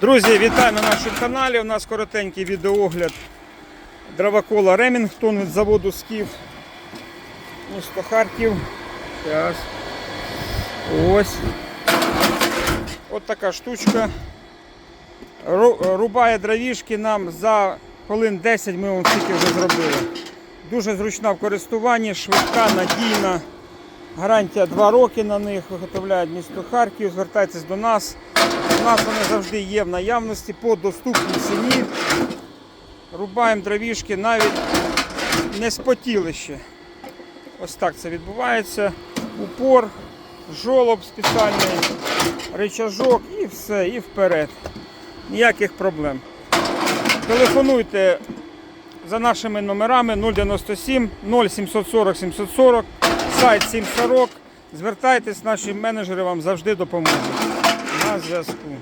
Друзі, вітаю на нашому каналі. У нас коротенький відеоогляд дровокола Ремінгтон від заводу Скіф. Місто Харків. Зараз. Ось. От така штучка. Рубає дровішки нам за хвилин 10 ми вам тільки вже зробили. Дуже зручна в користуванні, швидка, надійна. Гарантія 2 роки на них виготовляють місто Харків. Звертайтесь до нас. У нас вони завжди є в наявності по доступній ціні. Рубаємо дровішки навіть не спотіли ще. Ось так це відбувається. Упор, жолоб спеціальний, рычажок і все, і вперед. Ніяких проблем. Телефонуйте за нашими номерами 097 0740 740, сайт 740. Звертайтесь, наші менеджери вам завжди допоможуть. На зв'язку.